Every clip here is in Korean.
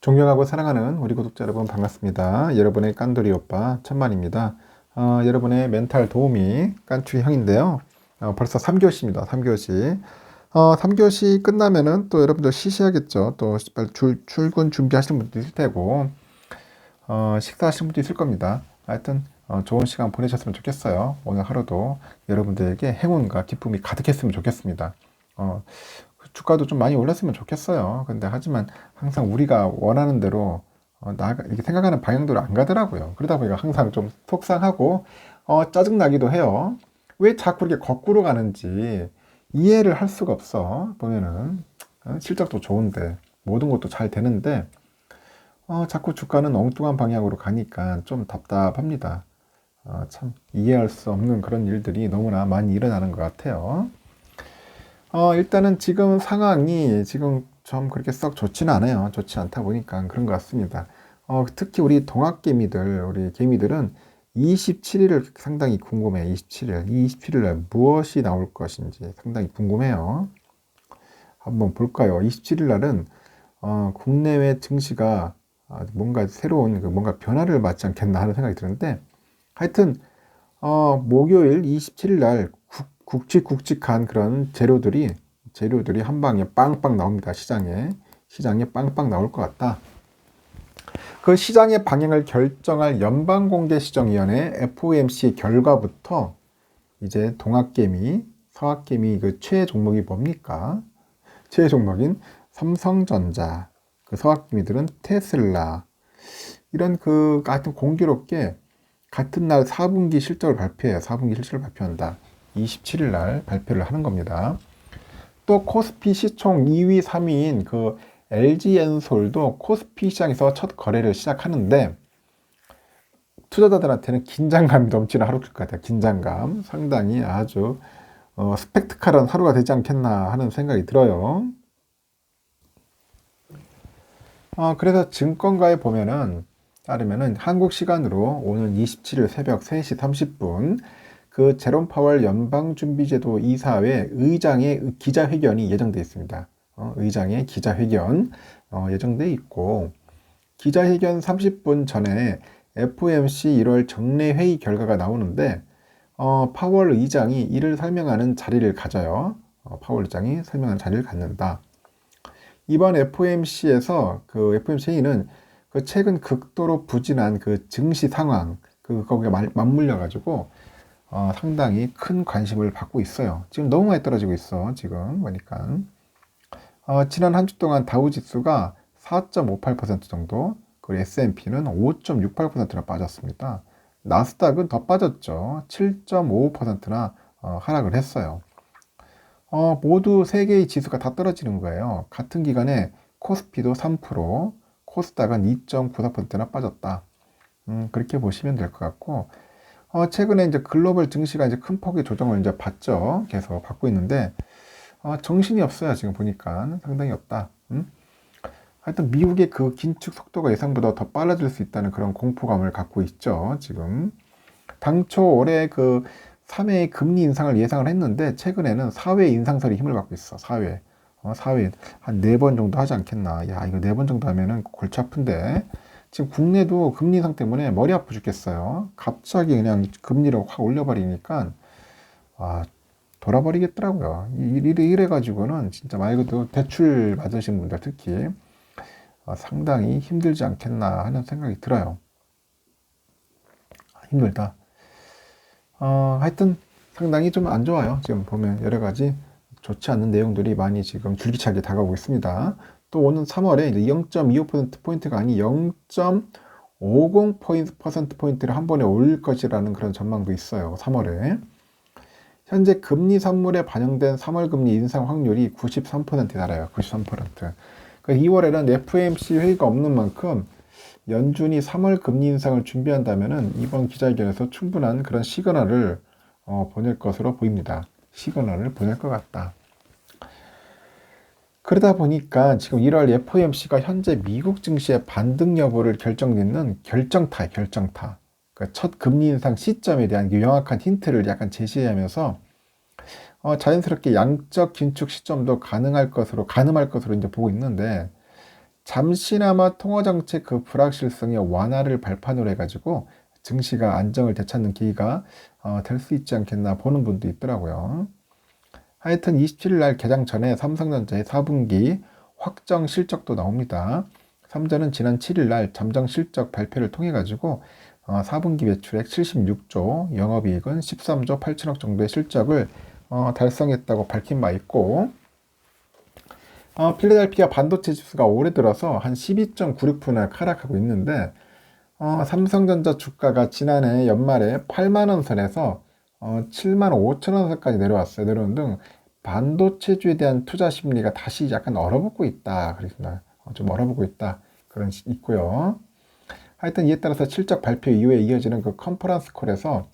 존경하고 사랑하는 우리 구독자 여러분 반갑습니다. 여러분의 깐돌이 오빠 천만입니다. 어, 여러분의 멘탈 도우미 깐추이 형인데요. 어, 벌써 3교시입니다. 3교시. 어, 3교시 끝나면은 또 여러분들 쉬셔야겠죠. 또 출, 출근 준비하시는 분도 있을 테고, 어, 식사하시는 분도 있을 겁니다. 하여튼, 어, 좋은 시간 보내셨으면 좋겠어요. 오늘 하루도 여러분들에게 행운과 기쁨이 가득했으면 좋겠습니다. 어, 주가도 좀 많이 올랐으면 좋겠어요. 근데 하지만 항상 우리가 원하는 대로 어, 나가 이렇게 생각하는 방향대로 안 가더라고요. 그러다 보니까 항상 좀 속상하고 어, 짜증 나기도 해요. 왜 자꾸 이렇게 거꾸로 가는지 이해를 할 수가 없어. 보면은 어, 실적도 좋은데 모든 것도 잘 되는데 어, 자꾸 주가는 엉뚱한 방향으로 가니까 좀 답답합니다. 어, 참 이해할 수 없는 그런 일들이 너무나 많이 일어나는 것 같아요. 어, 일단은 지금 상황이 지금 좀 그렇게 썩 좋지는 않아요. 좋지 않다 보니까 그런 것 같습니다. 어, 특히 우리 동학개미들, 우리 개미들은 27일을 상당히 궁금해요. 27일. 27일 날 무엇이 나올 것인지 상당히 궁금해요. 한번 볼까요? 27일 날은 어, 국내외 증시가 아, 뭔가 새로운 그 뭔가 변화를 맞지 않겠나 하는 생각이 드는데 하여튼 어, 목요일 27일 날 굵직굵직한 그런 재료들이 재료들이 한 방에 빵빵 나옵니다. 시장에 시장에 빵빵 나올 것 같다. 그 시장의 방향을 결정할 연방공개시정위원회 FOMC 결과부터 이제 동학개미, 서학개미 그 최애 종목이 뭡니까? 최애 종목인 삼성전자, 그 서학개미들은 테슬라 이런 그 같은 공교롭게 같은 날 4분기 실적을 발표해요. 4분기 실적을 발표한다. 27일 날 발표를 하는 겁니다. 또 코스피 시총 2위, 3위인 그 LG엔솔도 코스피 시장에서 첫 거래를 시작하는데 투자자들한테는 긴장감이 넘치는 하루일 것 같아요. 긴장감. 상당히 아주 어, 스펙트컬한 하루가 되지 않겠나 하는 생각이 들어요. 어, 그래서 증권가에 보면은 따르면은 한국 시간으로 오늘 27일 새벽 3시 30분 그 제롬 파월 연방준비제도 이사회 의장의 기자회견이 예정되어 있습니다. 어, 의장의 기자회견 어, 예정되어 있고 기자회견 30분 전에 FOMC 1월 정례 회의 결과가 나오는데 어, 파월 의장이 이를 설명하는 자리를 가져요. 어, 파월 의장이 설명하는 자리를 갖는다. 이번 FOMC에서 그 FOMC 회의는 그 최근 극도로 부진한 그 증시 상황 그 거기에 맞물려 가지고 어, 상당히 큰 관심을 받고 있어요. 지금 너무 많이 떨어지고 있어. 지금 보니까 어, 지난 한 주 동안 다우 지수가 4.58% 정도, 그리고 S&P는 5.68%나 빠졌습니다. 나스닥은 더 빠졌죠. 7.55%나 어, 하락을 했어요. 어, 모두 세 개의 지수가 다 떨어지는 거예요. 같은 기간에 코스피도 3%, 코스닥은 2.94%나 빠졌다. 음, 그렇게 보시면 될 것 같고, 어, 최근에 이제 글로벌 증시가 이제 큰 폭의 조정을 이제 받죠. 계속 받고 있는데, 어, 정신이 없어요. 지금 보니까. 상당히 없다. 음? 하여튼 미국의 그 긴축 속도가 예상보다 더 빨라질 수 있다는 그런 공포감을 갖고 있죠. 지금. 당초 올해 그 3회 금리 인상을 예상을 했는데, 최근에는 4회 인상설이 힘을 갖고 있어. 4회. 어, 4회. 한 4번 정도 하지 않겠나. 야, 이거 4번 정도 하면은 골치 아픈데. 지금 국내도 금리 인상 때문에 머리 아프 죽겠어요. 갑자기 그냥 금리를 확 올려버리니까, 아, 돌아버리겠더라고요. 이래, 이래 가지고는 진짜 말 그대로 대출 받으신 분들 특히 아, 상당히 힘들지 않겠나 하는 생각이 들어요. 아, 힘들다. 어, 하여튼 상당히 좀 안 좋아요. 지금 보면 여러 가지 좋지 않은 내용들이 많이 지금 줄기차게 다가오고 있습니다. 또 오는 3월에 0.25%포인트가 아닌 0.50%포인트를 한 번에 올릴 것이라는 그런 전망도 있어요. 3월에. 현재 금리 선물에 반영된 3월 금리 인상 확률이 93%에 달아요. 93%. 그러니까 2월에는 FOMC 회의가 없는 만큼 연준이 3월 금리 인상을 준비한다면 이번 기자회견에서 충분한 그런 시그널을 어, 보낼 것으로 보입니다. 시그널을 보낼 것 같다. 그러다 보니까 지금 1월 FOMC가 현재 미국 증시의 반등 여부를 결정짓는 결정타, 결정타. 그러니까 첫 금리 인상 시점에 대한 명확한 힌트를 약간 제시하면서 어, 자연스럽게 양적 긴축 시점도 가능할 것으로 가능할 것으로 이제 보고 있는데 잠시나마 통화 정책 그 불확실성의 완화를 발판으로 해가지고 증시가 안정을 되찾는 기회가 어, 될 수 있지 않겠나 보는 분도 있더라고요. 하여튼 27일 날 개장 전에 삼성전자의 4분기 확정 실적도 나옵니다. 삼전은 지난 7일 날 잠정 실적 발표를 통해 가지고 어, 4분기 매출액 76조, 영업이익은 13조 8천억 정도의 실적을 어, 달성했다고 밝힌 바 있고 어, 필라델피아 반도체 지수가 올해 들어서 한 12.96%나 하락하고 있는데 어, 삼성전자 주가가 지난해 연말에 8만원 선에서 어, 7만 5천 원 선까지 내려왔어요. 내려온 등 반도체주에 대한 투자 심리가 다시 약간 얼어붙고 있다. 그랬습니다. 어, 좀 얼어붙고 있다. 그런 시, 있고요. 하여튼 이에 따라서 실적 발표 이후에 이어지는 그 컨퍼런스 콜에서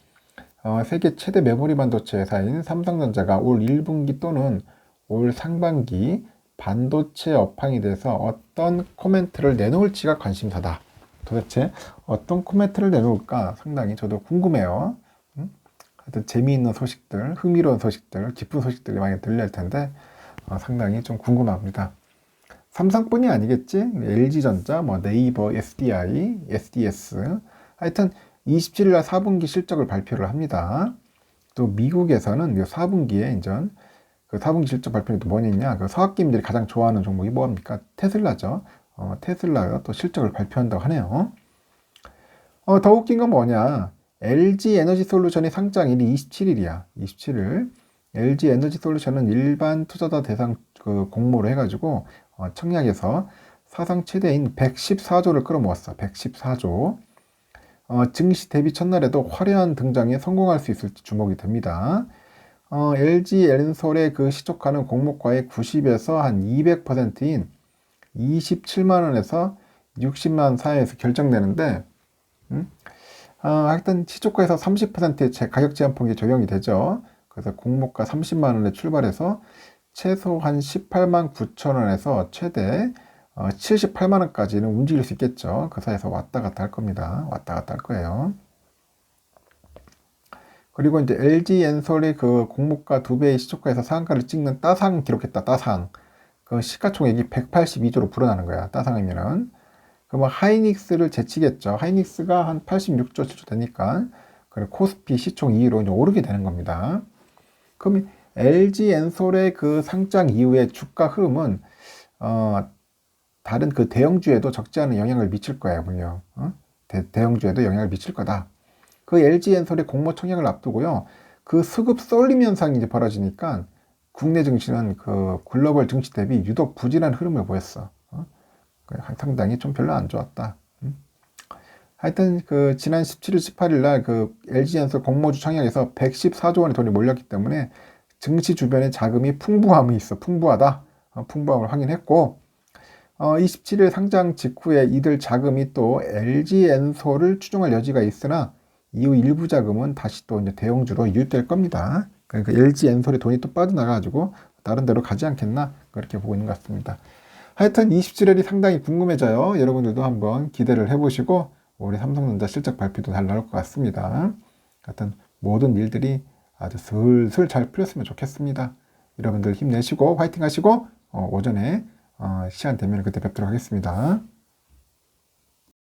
어, 세계 최대 메모리 반도체 회사인 삼성전자가 올 1분기 또는 올 상반기 반도체 업황에 대해서 어떤 코멘트를 내놓을지가 관심사다. 도대체 어떤 코멘트를 내놓을까 상당히 저도 궁금해요. 음? 하여튼 재미있는 소식들, 흥미로운 소식들, 깊은 소식들이 많이 들릴 텐데 어, 상당히 좀 궁금합니다. 삼성뿐이 아니겠지? LG전자, 뭐 네이버, SDI, SDS 하여튼 27일 날 4분기 실적을 발표를 합니다. 또 미국에서는 4분기에 이제 그 4분기 실적 발표는 또 뭐냐? 그 서학기민들이 가장 좋아하는 종목이 뭐합니까? 테슬라죠. 어, 테슬라가 또 실적을 발표한다고 하네요. 어, 더 웃긴 건 뭐냐? LG 에너지 솔루션이 상장일이 27일이야. 27일. LG 에너지 솔루션은 일반 투자자 대상 그 공모를 해가지고 어, 청약에서 사상 최대인 114조를 끌어모았어. 114조. 어, 증시 대비 첫날에도 화려한 등장에 성공할 수 있을지 주목이 됩니다. 어, LG 엔솔의 그 시초가는 공모가의 90에서 한 200%인 27만 원에서 60만 사이에서 결정되는데, 음? 어, 하여튼 시초가에서 30%의 제 가격 제한 폭이 적용이 되죠. 그래서 공모가 30만 원에 출발해서 최소 한 18만 9천 원에서 최대 어, 78만 원까지는 움직일 수 있겠죠. 그 사이에서 왔다 갔다 할 겁니다. 왔다 갔다 할 거예요. 그리고 이제 LG 엔솔의 그 공모가 두 배의 시초가에서 상한가를 찍는 따상 기록했다. 따상. 그 시가총액이 182조로 불어나는 거야. 따상이면은. 그러면 하이닉스를 제치겠죠. 하이닉스가 한 86조 7조 되니까 그리고 코스피 시총 2위로 이제 오르게 되는 겁니다. 그럼 LG 엔솔의 그 상장 이후의 주가 흐름은 어, 다른 그 대형주에도 적지 않은 영향을 미칠 거예요. 어? 대, 대형주에도 영향을 미칠 거다. 그 LG 엔솔의 공모 청약을 앞두고요. 그 수급 쏠림 현상이 이제 벌어지니까 국내 증시는 그 글로벌 증시 대비 유독 부진한 흐름을 보였어. 어? 상당히 좀 별로 안 좋았다. 음? 하여튼 그 지난 17일, 18일 날 그 LG 엔솔 공모주 청약에서 114조 원의 돈이 몰렸기 때문에 증시 주변에 자금이 풍부함이 있어. 풍부하다. 어, 풍부함을 확인했고 어, 27일 상장 직후에 이들 자금이 또 LG 엔솔을 추종할 여지가 있으나 이후 일부 자금은 다시 또 이제 대형주로 유입될 겁니다. 그러니까 LG 엔솔의 돈이 또 빠져나가지고 다른 데로 가지 않겠나 그렇게 보고 있는 것 같습니다. 하여튼 27일이 상당히 궁금해져요. 여러분들도 한번 기대를 해보시고 올해 삼성전자 실적 발표도 잘 나올 것 같습니다. 하여튼 모든 일들이 아주 슬슬 잘 풀렸으면 좋겠습니다. 여러분들 힘내시고 화이팅 하시고 어, 오전에 어, 시간 되면 그때 뵙도록 하겠습니다.